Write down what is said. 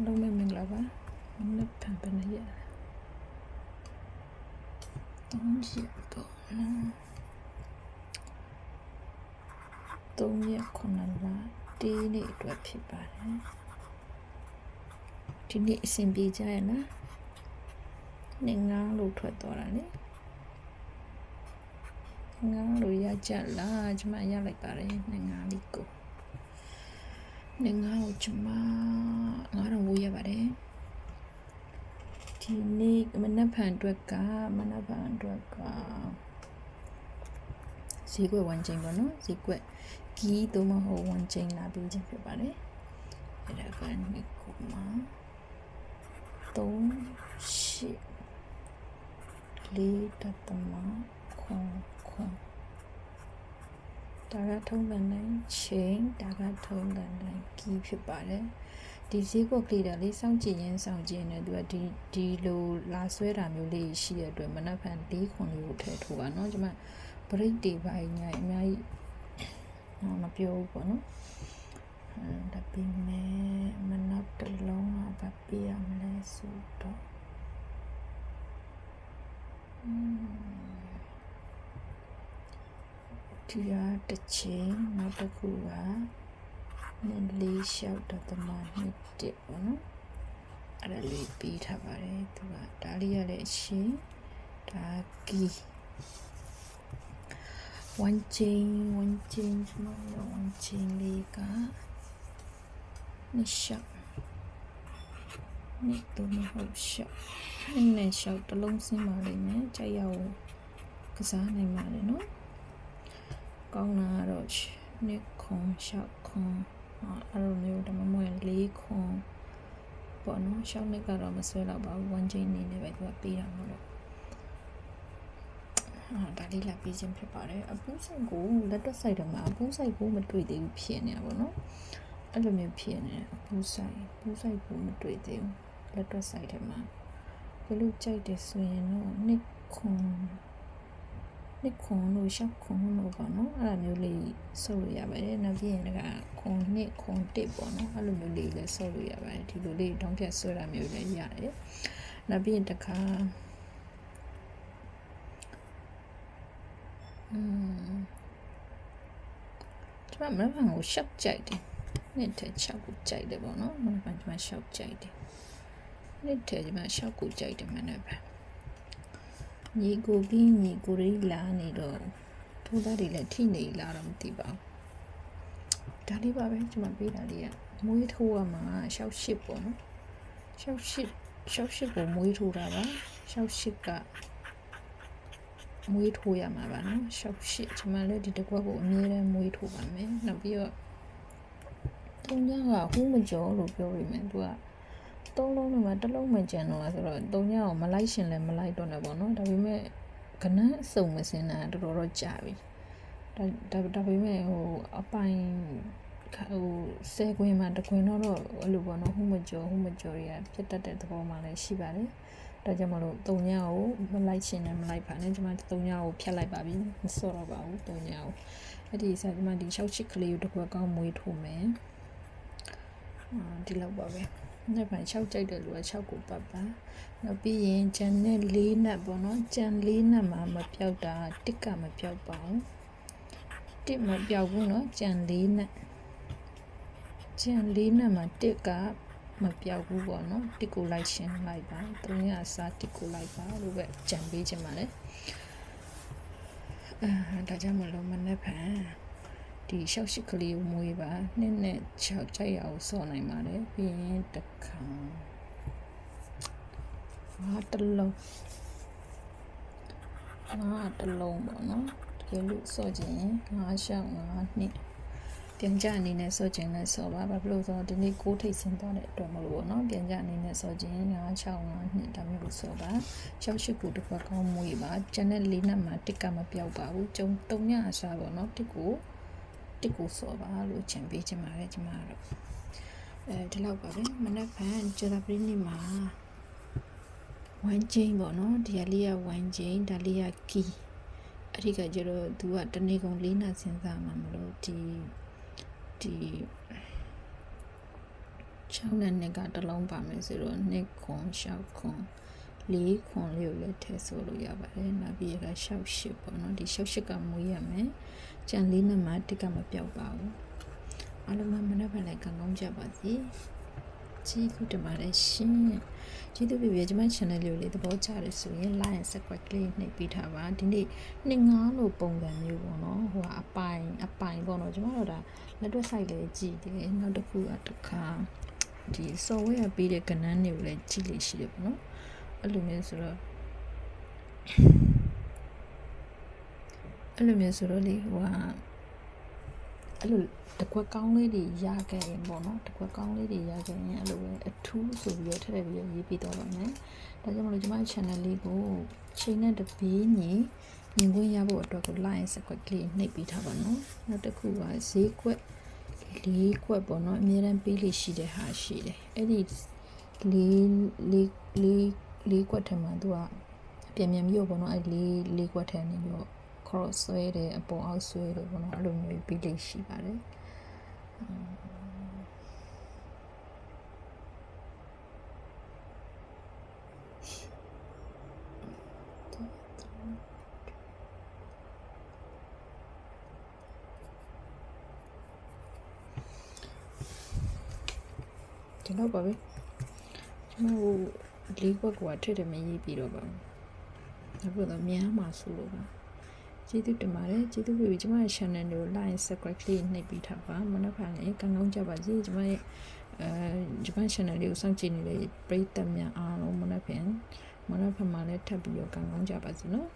အားလုံးပဲမင်္ဂလာပါမနက်ဖြန်ပဲနေရတောင်းရှိတော့နော်တုံးရက်ခုနှစ်လတေးနေ့အတွက်ဖြစ်ပါတယ်ဒီနေ့အဆင်ပြေကြရဲ့နော်နေငန်းလို့ထွက်သွားတာလေငန်းလို့ရကြလားကျမရလိုက်ပါတယ်နေငန်းလေးကို နေငါ့ကိုကျမငါတော့ဝေးရပါတယ်ဒီနေ့မနက်ဖြန်အတွက်ကမနက်ဖြန်အတွက်ကဈေးကွက်ဝန်ချင်းပေါ့နော်ဈေးကွက်ဂီးသို့မဟုတ်ဝန်ချင်းလာပြီးခြင်းဖြစ်ပါတယ်အဲ့ဒါကနေကိုမ3ရှိလေးတသမခွန်ခွန် ဒါကထုံးတန်တိုင်းချိန်ဒါကထုံးတန်တိုင်းကီးဖြစ်ပါတယ်ဒီဈေးကွက်ကလေးတာလေးစောင့်ကြည့်ရင်းစောင့်ကြည့်နေသူကဒီဒီလိုလာဆွဲတာမျိုးလေးရှိတဲ့အတွက်မနက်ဖြန်၄ခွန်လေးကိုထည့်ထိုးပါเนาะကျွန်မ break တွေပါညာအများကြီးတော့မပြောဘူးပေါ့နော်အဲဒါပြီးမယ်မနက်တစ်လုံးကဘာပြရမလဲဆို ဒီကတစ်ချိန်နောက်တစ်ခုကနှစ်လေးလျှောက်တော့တမနှစ်တစ်ပေါ့နော်အဲ့ဒါလေးပြီးထားပါတယ်သူကဒါလေးရလည်းအရှင်းဒါကီဝန်ချင်းဝန်ချင်းမလို့ဝန်ချင်းလေးကနှစ်လျှောက်နှစ်တော့မဟုတ်လျှောက်နှစ်နဲ့လျှောက်တစ်လုံးစင်းပါလိမ့်မယ်ကြိုက်ရအောင်ကစားနိုင်ပါလေနော် ကောင်းတာကတော့နှစ်ခွန်ရှောက်ခွန်အဲ့လိုမျိုးဒါမှမဟုတ်လေးခွန်ပေါ့နော်ရှောက်နှစ်ကတော့မဆွဲတော့ပါဘူးဝန်ချင်းနေနဲ့ပဲသူကပေးတာမဟုတ်လို့အာဒါလေးလာပေးခြင်းဖြစ်ပါတယ်အပူးဆိုင်ကိုလက်တော့ဆိုင်တော့မှာအပူးဆိုင်ကိုမတွေ့သေးဘူးဖြစ်နေတာပေါ့နော်အဲ့လိုမျိုးဖြစ်နေအပူးဆိုင်ပူးဆိုင်ကိုမတွေ့သေးဘူးလက်တော့ဆိုင်ထဲမှာဘယ်လိုကြိုက်တယ်ဆိုရင်တော့နှစ်ခွန် နှစ်ခွန်လို့ရှောက်ခွန်လို့ပေါ့နော်အဲ့လိုမျိုးလေးဆုပ်လို့ရပါတယ်နောက်ပြီးရင်ကခွန်နှစ်ခွန်တစ်ပေါ့နော်အဲ့လိုမျိုးလေးလည်းဆုပ်လို့ရပါတယ်ဒီလိုလေးတောင်းဖြတ်ဆွဲတာမျိုးလည်းရတယ်နောက်ပြီးရင်တခါอืมကျွန်မမန်ကိုရှောက်ကြိုက်တယ်နှစ်ထက်6ကိုကြိုက်တယ်ပေါ့နော်မန်ကျွန်မရှောက်ကြိုက်တယ်နှစ်ထက်ကျွန်မရှောက်ကိုကြိုက်တယ်မန်နဲ့ပဲ ညီကိုပြီးညီကိုရိလာနေတော့ထိုးသားတွေလည်းထိနေလာတော့မသိပါဘူးဒါလေးပါပဲကျွန်မပေးတာလေးကမွေးထိုးရမှာရှောက်ရှစ်ပေါ့နော်ရှောက်ရှစ်ရှောက်ရှစ်ကိုမွေးထိုးတာပါရှောက်ရှစ်ကမွေးထိုးရမှာပါနော်ရှောက်ရှစ်ကျွန်မလည်းဒီတစ်ခွက်ကိုအမြဲတမ်းမွေးထိုးပါမယ်နောက်ပြီးတော့တုံးကြကဟူးမကျော်လို့ပြောရမယ်သူက သုံးလုံးနဲ့မှတစ်လုံးမှကျန်တော့ဆိုတော့သုံးညအောင်မလိုက်ရှင်လည်းမလိုက်တော့နဲ့ပေါ့နော်ဒါပေမဲ့ကနန်းအစုံမစင်တာတော်တော်တော့ကြာပြီဒါဒါဒါပေမဲ့ဟိုအပိုင်ဟိုဆယ်ခွင်းမှာတခွင်းတော့တော့အဲ့လိုပေါ့နော်ဟိုမကျော်ဟိုမကျော်ရဖြစ်တတ်တဲ့သဘောမှလည်းရှိပါတယ်ဒါကြောင့်မလို့တုံညကိုမလိုက်ရှင်နဲ့မလိုက်ပါနဲ့ကျွန်မတုံညကိုဖြတ်လိုက်ပါပြီမစော့တော့ပါဘူးတုံညကိုအဲ့ဒီစားကျွန်မဒီရှောက်ချစ်ကလေးကိုတစ်ခွက်ကောင်းမွေးထိုးမယ်အာဒီလောက်ပါပဲ နှစ်ပိုင်း6ကြိုက်တဲ့လူက6ကိုပတ်ပါနောက်ပြီးရင်ဂျန်နဲ့၄နက်ပေါ့နော်ဂျန်၄နက်မှာမပြောက်တာတစ်ကမပြောက်ပါဘူးတစ်မပြောက်ဘူးနော်ဂျန်၄နက်ဂျန်၄နက်မှာတစ်ကမပြောက်ဘူးပေါ့နော်တစ်ကိုလိုက်ရှင်းလိုက်ပါ300စားတစ်ကိုလိုက်ပါလို့ပဲဂျန်ပေးခြင်းပါလေအဲဒါကြောင့်မလို့မနေ့ဖန် ဒီရှောက်ရှိကလေးကိုမွေးပါနှစ်နဲ့6ကြိုက်ရအောင်စော့နိုင်ပါတယ်ပြီးရင်တစ်ခါငါတလုံးငါတလုံးပေါ့နော်တကယ်လို့စော့ခြင်းငါရှောက်ငါနှစ်ပြန်ကြအနေနဲ့စော့ခြင်းနဲ့စော့ပါဘာဖြစ်လို့ဆိုတော့ဒီနေ့ကိုးထိတ်ဆင်းသွားတဲ့အတွက်မလို့ပေါ့နော်ပြန်ကြအနေနဲ့စော့ခြင်းငါ6ငါနှစ်ဒါမျိုးကိုစော့ပါရှောက်ရှိကူတစ်ခွက်ကောင်းမွေးပါကျန်တဲ့လေးနက်မှာတစ်ကမပြောက်ပါဘူးကျုံ3ညအစားပေါ့နော်တစ်ကို တစ်ကိုစောပါလို့ချင်ပေးချင်ပါတယ်ကျမတို့အဲဒီလောက်ပါပဲမနက်ဖြန်ကျတာပရိနိမှာဝမ်ချင်းပေါ့နော်ဒီကလေးကဝမ်ချင်းဒါလေးကကီအဲ့ဒီကကျတော့သူကတနေ့ကုန်လေးနာစဉ်းစားမှာမလို့ဒီဒီ6နဲ့2ကတစ်လုံးပါမယ်ဆိုတော့2ခွန်6ခွန် 4ခွန်လေးကိုလည်းထည့်ဆိုလို့ရပါတယ်နောက်ပြီးက6 8ပေါ့နော်ဒီ6 8ကမွေးရမယ်ကြံလေးနဲ့မှတစ်ကမပြောက်ပါဘူးအားလုံးကမနေ့ကလည်းကောင်းကောင်းကြပါစေကျေးဇူးတင်ပါတယ်ရှင်ကျေးဇူးပြပြကျွန်မ channel လေးကိုလေးသဘောကျတယ်ဆိုရင် like and subscribe လေးနှိပ်ပေးထားပါဒီနေ့နှစ်ငါးလို့ပုံစံမျိုးပေါ့နော်ဟိုကအပိုင်အပိုင်ပေါ့နော်ကျွန်မတို့ဒါလက်တွဲ site လေးကြည့်တယ်နောက်တစ်ခုကတစ်ခါဒီ software ပေးတဲ့ကဏ္ဍတွေကိုလည်းကြည့်လို့ရှိတယ်ပေါ့နော် အဲ့လိုမျိုးဆိုတော့အဲ့လိုမျိုးဆိုတော့လေဟိုကအဲ့လိုတကွက်ကောင်းလေးတွေရခဲ့ရင်ပေါ့နော်တကွက်ကောင်းလေးတွေရခဲ့ရင်အဲ့လိုပဲအထူးဆိုပြီးတော့ထည့်ထည့်ပြီးတော့ရေးပြတော့ပါမယ်ဒါကြောင့်မလို့ကျွန်မ channel လေးကိုချိန်နဲ့တပြေးညီမြင်ခွင့်ရဖို့အတွက်ကို like subscribe လေးနှိပ်ပေးထားပါနော်နောက်တစ်ခုကဈေးကွက်လေးကွက်ပေါ့နော်အများတန်းပေးလို့ရှိတဲ့ဟာရှိတယ်အဲ့ဒီလေးလေးလေး လေးကွက်ထဲမှာသူကအပြန်ပြန်မြို့ပေါ့နော်အဲ့လေးလေးကွက်ထဲနေပြီးတော့ cross ဆွဲတယ်အပေါ်အောက်ဆွဲတယ်ပေါ့နော်အဲ့လိုမျိုးပြီးလိမ့်ရှိပါတယ်ဒီတော့ပါပဲကျွန်တော် လေးကွက်ကထည့်တယ်မရေးပြီးတော့ပါဘူးဒါပေမဲ့များမှာဆိုလို့ပါကျေးဇူးတင်ပါတယ်ကျေးဇူးပြုပြီးကျွန်မရဲ့ channel ကို like subscribe လေးနှိပ်ပြီးထားပါမနေ့ကလည်းကောင်းကောင်းကြပါစေကျွန်မရဲ့အဲကျွန်မ channel လေးကိုစောင့်ကြည့်နေတဲ့ပရိသတ်များအားလုံးမနေ့ကမနေ့ကမှလည်းထပ်ပြီးတော့ကောင်းကောင်းကြပါစေနော်